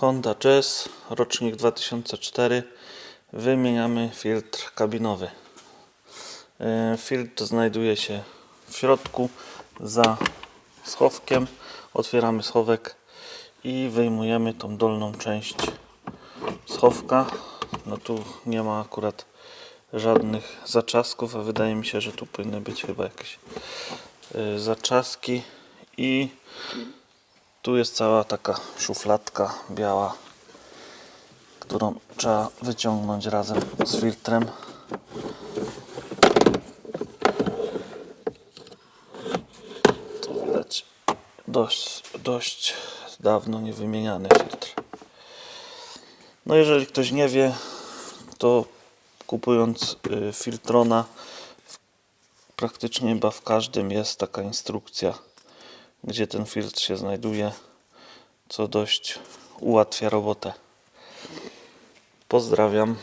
Honda Jazz, rocznik 2004. Wymieniamy filtr kabinowy. E, Filtr znajduje się w środku za schowkiem. Otwieramy schowek i wyjmujemy tą dolną część schowka. No tu nie ma akurat żadnych zaczasków, a wydaje mi się, że tu powinny być chyba jakieś y, zaczaski i tu jest cała taka szufladka biała, którą trzeba wyciągnąć razem z filtrem. Tu widać dość, dość dawno niewymieniany filtr. No jeżeli ktoś nie wie, to kupując y, Filtrona praktycznie chyba w każdym jest taka instrukcja, gdzie ten filtr się znajduje, co dość ułatwia robotę. Pozdrawiam.